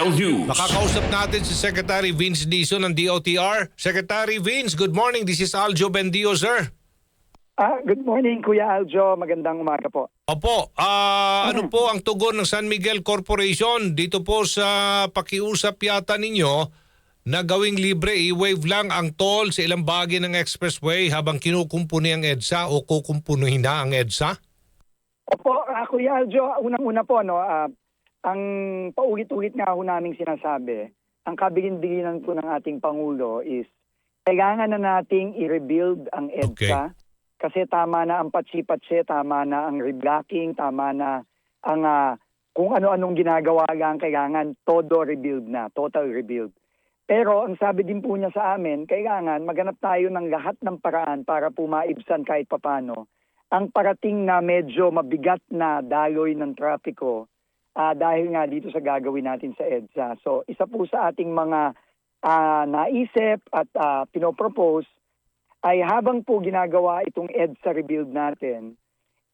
News. Makakausap natin si Secretary Vince Dizon ng DOTR. Secretary Vince, good morning. This is Aljo Bendio, sir. Ah, good morning, Kuya Aljo. Magandang umaga po. Opo, ah, ano po ang tugon ng San Miguel Corporation dito po sa pakiusap yata ninyo na gawing libre, i-waive lang ang toll sa ilang bahagi ng expressway habang kinukumpuni ang EDSA o kukumpunuhin na ang EDSA? Opo, ah, Kuya Aljo, unang-una po, no, ah, ang paulit-ulit nga ho naming sinasabi, ang kabilin-bilinan po ng ating Pangulo is kailangan na nating i-rebuild ang EDSA kasi tama na ang patsi-patsi, tama na ang reblocking, tama na ang ah, kung ano-anong ginagawa lang, kailangan todo rebuild na, total rebuild. Pero ang sabi din po niya sa amin, kailangan maghanap tayo ng lahat ng paraan para po maibsan kahit papano ang parating na medyo mabigat na daloy ng trapiko ah, dahil nga dito sa gagawin natin sa EDSA. So isa po sa ating mga ah, naisip at ah, pinopropose ay habang po ginagawa itong EDSA rebuild natin,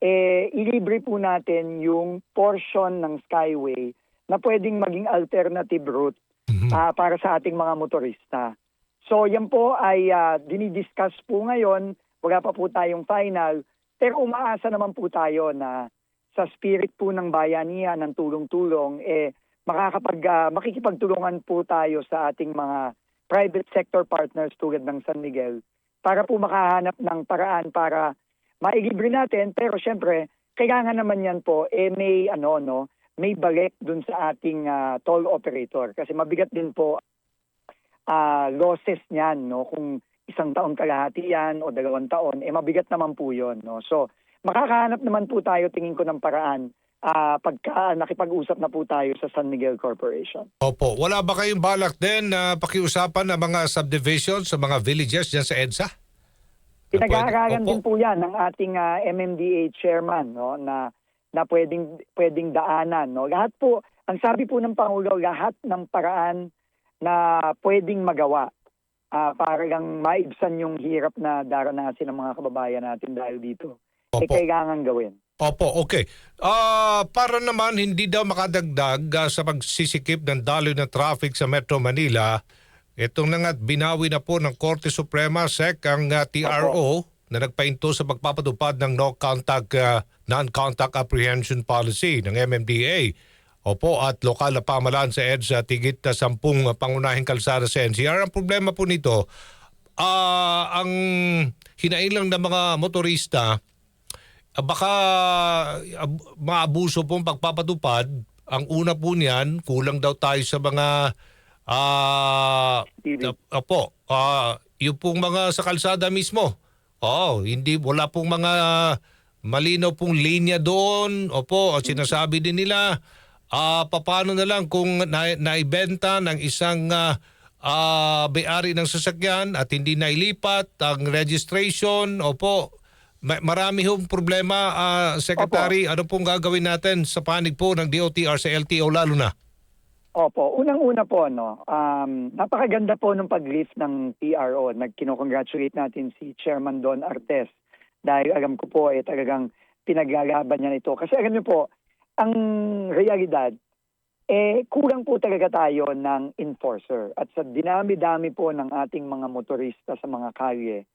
eh, ilibre po natin yung portion ng Skyway na pwedeng maging alternative route ah, para sa ating mga motorista. So yan po ay ah, dinidiscuss po ngayon, wala pa po tayong final, pero umaasa naman po tayo na sa spirit po ng bayanihan, ng tulong-tulong, eh, makakapag, ah, makikipagtulungan po tayo sa ating mga private sector partners tulad ng San Miguel para po makahanap ng paraan para mailibre natin. Pero syempre kailangan naman yan po eh may ano no may balik dun sa ating ah, toll operator. Kasi mabigat din po ah, losses niyan no kung isang taon kalahati yan o dalawang taon eh mabigat naman po yon no. So makakahanap naman po tayo tingin ko ng paraan ah, pagka nakipag-usap na po tayo sa San Miguel Corporation Opo, wala ba kayong balak din na pakiusapan ng mga subdivisions sa mga villages dyan sa EDSA? Pinag-aaralan din po 'yan ng ating ah, MMDA chairman no na na pwedeng pwedeng daanan no. Lahat po ang sabi po ng pangulo lahat ng paraan na pwedeng magawa ah, para lang maibsan yung hirap na daranasin ng mga kababayan natin dahil dito. Opo. kailangan gawin. Opo, okay. Ah, para naman hindi daw makadagdag ah, sa pagsisikip ng daloy ng traffic sa Metro Manila, itong na nga't binawi na po ng Korte Suprema SEC ang ah, TRO na nagpainto sa pagpapatupad ng no contact ah, non-contact apprehension policy ng MMDA. Opo, at lokal na pamalaan sa EDSA tigit na sampung ah, pangunahing kalsada sa NCR. Ang problema po nito, ah, ang hinailang ng mga motorista baka ab- maabuso pong pagpapatupad. Ang una po niyan, kulang daw tayo sa mga ah opo, ah yung pong mga sa kalsada mismo. Oo, hindi wala pong mga malinaw pong linya doon. Opo, at sinasabi din nila ah paano na lang kung na, naibenta ng isang ah ah, may-ari ng sasakyan at hindi nailipat ang registration. Opo, marami hong problema, ah, Secretary. Ano pong gagawin natin sa panig po ng DOTR sa LTO lalo na? Opo, unang-una po no, um, napakaganda po ng pag-lift ng PRO. Nagkino-congratulate natin si Chairman Don Artes dahil alam ko po eh talagang pinaglalaban niya nito. Kasi alam niyo po, ang realidad, eh kulang po talaga tayo ng enforcer. At sa dinami-dami po ng ating mga motorista sa mga kalye,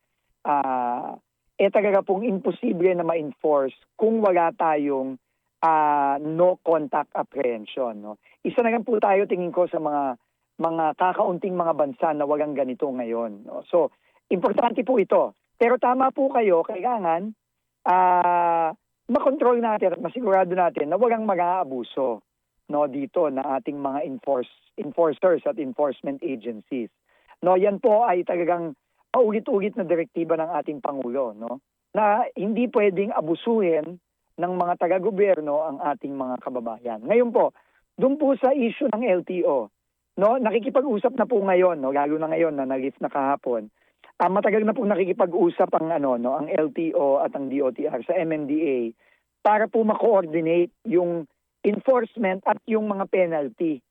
ah eh talaga pong imposible na ma-enforce kung wala tayong ah, no contact apprehension. No? Isa na lang po tayo tingin ko sa mga mga kakaunting mga bansa na walang ganito ngayon. No? So, importante po ito. Pero tama po kayo, kailangan ah makontrol natin at masigurado natin na walang mag-aabuso no dito na ating mga enforce enforcers at enforcement agencies. No, yan po ay talagang paulit-ulit na direktiba ng ating pangulo, no? Na hindi pwedeng abusuhin ng mga taga-gobyerno ang ating mga kababayan. Ngayon po, doon po sa issue ng LTO, no, nakikipag-usap na po ngayon, no, lalo na ngayon na nag-lift na kahapon. Ah, matagal na po nakikipag-usap ang ano, no, ang LTO at ang DOTR sa MMDA para po ma-coordinate yung enforcement at yung mga penalty.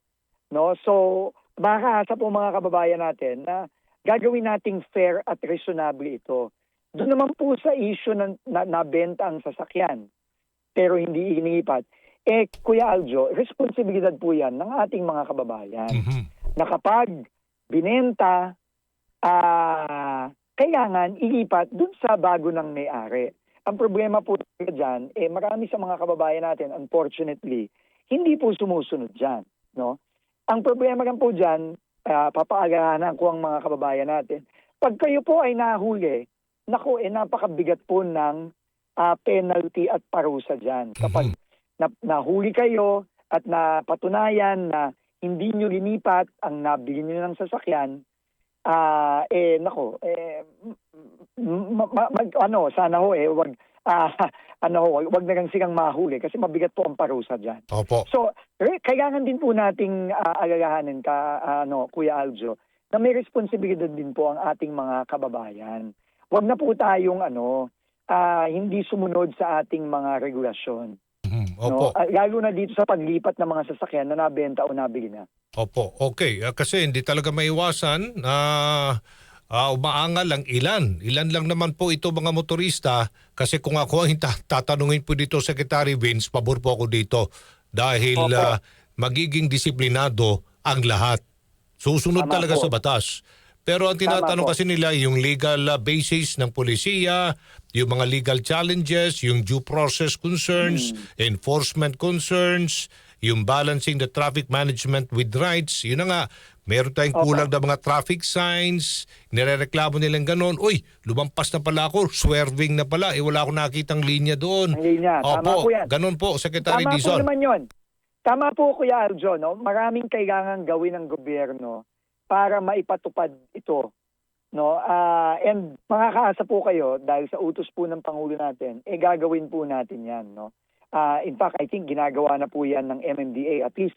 No? So, makakaasa po mga kababayan natin na gagawin nating fair at reasonable ito. Doon naman po sa issue na, na nabenta ang sasakyan pero hindi inipat. Eh, Kuya Aljo, responsibilidad po yan ng ating mga kababayan Mhm. na kapag binenta, ah, kailangan ilipat dun sa bago ng may-ari. Ang problema po dyan, eh, marami sa mga kababayan natin, unfortunately, hindi po sumusunod dyan. No? Ang problema lang po dyan, uh, papaagahanan ko ang mga kababayan natin, pag kayo po ay nahuli, naku, eh, napakabigat po ng ah, penalty at parusa dyan. Kapag Mhm. na, nahuli kayo at napatunayan na hindi nyo linipat ang nabili nyo ng sasakyan, ah eh nako, eh mag, ano, sana ho eh wag ah, ano wag, na lang silang mahuli kasi mabigat po ang parusa diyan. Opo. So, re- kailangan din po nating uh, alalahanin ka ano, Kuya Aljo, na may responsibilidad din po ang ating mga kababayan. Wag na po tayong ano, ah, hindi sumunod sa ating mga regulasyon. Mhm. No? Opo. Ah, lalo na dito sa paglipat ng mga sasakyan na nabenta o nabili na. Opo. Okay. Ah, kasi hindi talaga maiwasan na ah, umaangal ang ilan. Ilan lang naman po ito mga motorista kasi kung ako ang ta- tatanungin po dito Secretary Vince, pabor po ako dito dahil Opo. ah, magiging disiplinado ang lahat. Susunod Tama talaga po. sa batas. Pero ang tinatanong kasi nila yung legal ah, basis ng polisiya, yung mga legal challenges, yung due process concerns, Hmm. enforcement concerns, yung balancing the traffic management with rights. Yun na nga, meron tayong Opo. kulang na mga traffic signs, nirereklamo nilang ganon, uy, lumampas na pala ako, swerving na pala, eh wala akong nakitang linya doon. Ang linya, tama Opo, po yan. ganon po, Secretary Tama po Dizon. naman yun. Tama po, Kuya Aljo, no? maraming kailangan gawin ng gobyerno para maipatupad ito. No? Ah, and makakaasa po kayo dahil sa utos po ng Pangulo natin, eh gagawin po natin yan. No? Ah, in fact, I think ginagawa na po yan ng MMDA. At least,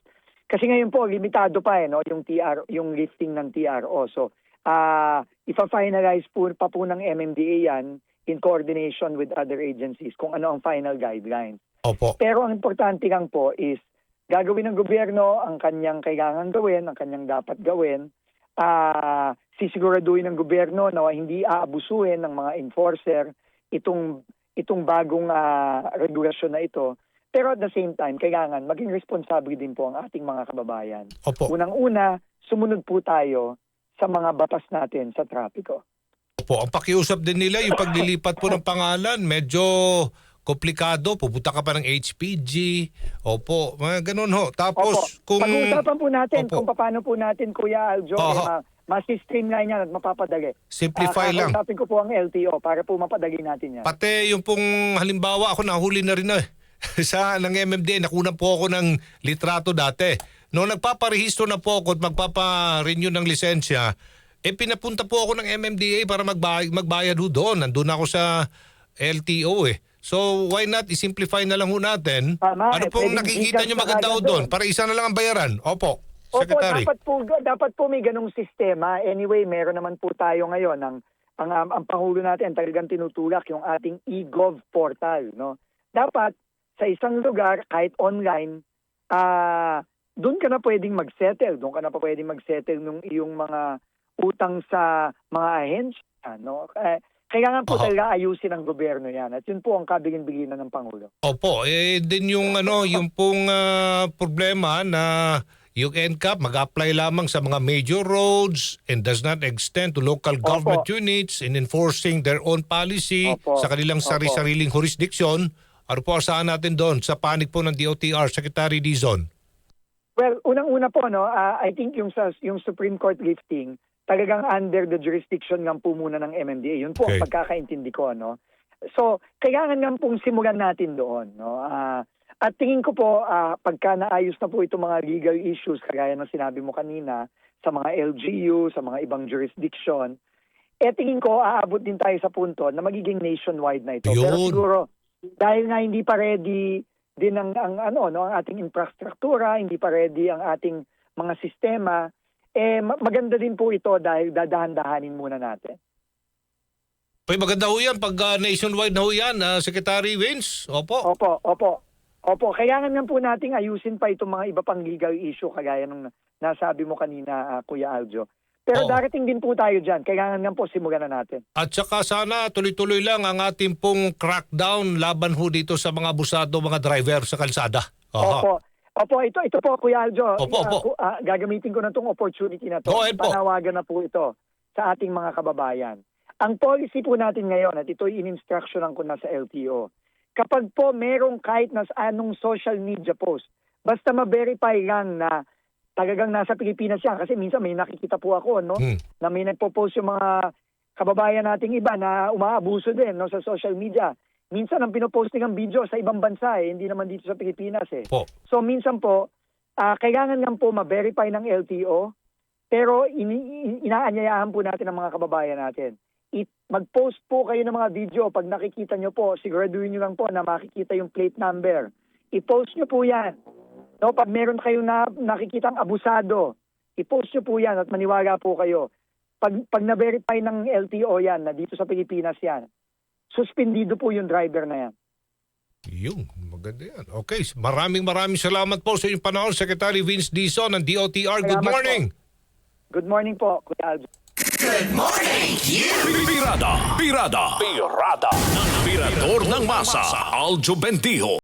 kasi ngayon po, limitado pa eh, no? yung, TR, yung lifting ng TRO. So, ah ipa-finalize po, pa po ng MMDA yan in coordination with other agencies kung ano ang final guidelines. Opo. Pero ang importante lang po is gagawin ng gobyerno ang kanyang kailangan gawin, ang kanyang dapat gawin. Ah, sisiguraduhin ng gobyerno na hindi aabusuhin ng mga enforcer itong itong bagong ah, regulasyon na ito. Pero at the same time, kailangan maging responsable din po ang ating mga kababayan. Opo. Unang-una, sumunod po tayo sa mga batas natin sa trapiko. Opo, ang pakiusap din nila yung paglilipat po ng pangalan, medyo komplikado. Pupunta ka pa ng HPG. Opo, mga ganun ho. Tapos Opo. kung... Pag-uusapan po natin Opo. kung paano po natin, Kuya Aljo, Oho. eh, ma- mas-streamline yan at mapapadali. Simplify Ah, lang. kakausapin ko po ang LTO para po mapadali natin yan. Pati yung pong halimbawa ako nahuli na rin na eh. sa ng MMD nakunan po ako ng litrato dati. Noong nagpaparehistro na po ako at magpapa-renew ng lisensya, eh pinapunta po ako ng MMDA para magbay- magbayad ho doon. Nandun ako sa LTO eh. So why not i-simplify na lang ho natin? Tama, ano eh, pong pwedeng nakikita Gcash nyo na maganda ho agad doon? doon. Para isa na lang ang bayaran. Opo, Opo, Secretary. dapat po, dapat po may ganong sistema. Anyway, meron naman po tayo ngayon. Ang, ang, ang, ang Pangulo natin talagang tinutulak yung ating e-gov portal. No? Dapat sa isang lugar, kahit online, ah doon ka na pwedeng mag-settle. Doon ka na pa pwedeng mag-settle ng iyong mga utang sa mga ahensya. No? Eh, kailangan po Oho. talaga ayusin ng gobyerno yan. At yun po ang kabilin-bilinan ng Pangulo. Opo, eh din yung ano, yung pong ah, problema na yung NCAP mag-apply lamang sa mga major roads and does not extend to local Opo. government units in enforcing their own policy Opo. sa kanilang sari-sariling jurisdiction. Ano po asahan natin doon sa panig po ng DOTR, Secretary Dizon? Well, unang-una po, no, ah, I think yung, sa, yung Supreme Court lifting, talagang under the jurisdiction ng po muna ng MMDA. Yun po Okay. ang pagkakaintindi ko. No? So, kailangan nga pong simulan natin doon. No? Ah, at tingin ko po, ah, pagka naayos na po itong mga legal issues, kagaya ng sinabi mo kanina, sa mga LGU, sa mga ibang jurisdiction, eh tingin ko aabot din tayo sa punto na magiging nationwide na ito. Pero Yun. siguro, dahil nga hindi pa ready din ang, ang ano no ang ating infrastruktura, hindi pa ready ang ating mga sistema, eh ma- maganda din po ito dahil dadahan-dahanin muna natin. Pay maganda ho yan pag ah, nationwide na ho yan, ah, Secretary Vince. Opo. Opo, opo. Opo, kailangan nga po nating ayusin pa itong mga iba pang legal issue kagaya ng nasabi mo kanina, ah, Kuya Aljo. Pero Oo. darating din po tayo dyan. Kailangan nga po simulan na natin. At saka sana tuloy-tuloy lang ang ating pong crackdown laban ho dito sa mga abusado, mga driver sa kalsada. Aha. Opo. Opo, ito ito po Kuya Aljo. Opo, Ah, opo. ku- ah, gagamitin ko na tong opportunity na to. Go ahead po. Panawagan na po ito sa ating mga kababayan. Ang policy po natin ngayon at ito in-instructionan ko na sa LTO. Kapag po merong kahit na sa anong social media post, basta ma-verify lang na talagang nasa Pilipinas yan kasi minsan may nakikita po ako no Hmm. na may nagpo-post yung mga kababayan nating iba na umaabuso din no sa social media. Minsan ang pinoposting ang video sa ibang bansa eh, hindi naman dito sa Pilipinas eh. Po. So minsan po, ah, kailangan lang po ma-verify ng LTO, pero ini- inaanyayahan po natin ang mga kababayan natin. I- mag-post po kayo ng mga video pag nakikita nyo po, siguraduhin nyo lang po na makikita yung plate number. I-post nyo po yan. No, pag meron kayong na, nakikitang abusado, i-post nyo po yan at maniwala po kayo. Pag, pag na-verify ng LTO yan, na dito sa Pilipinas yan, suspendido po yung driver na yan. Yung, maganda yan. Okay, maraming maraming salamat po sa inyong panahon, Secretary Vince Dizon ng DOTR. Good Salamat po. morning. Good morning po, Kuya Aljo. Pirada, pirada, pirada ng tirador ng masa, Aljo Bendijo.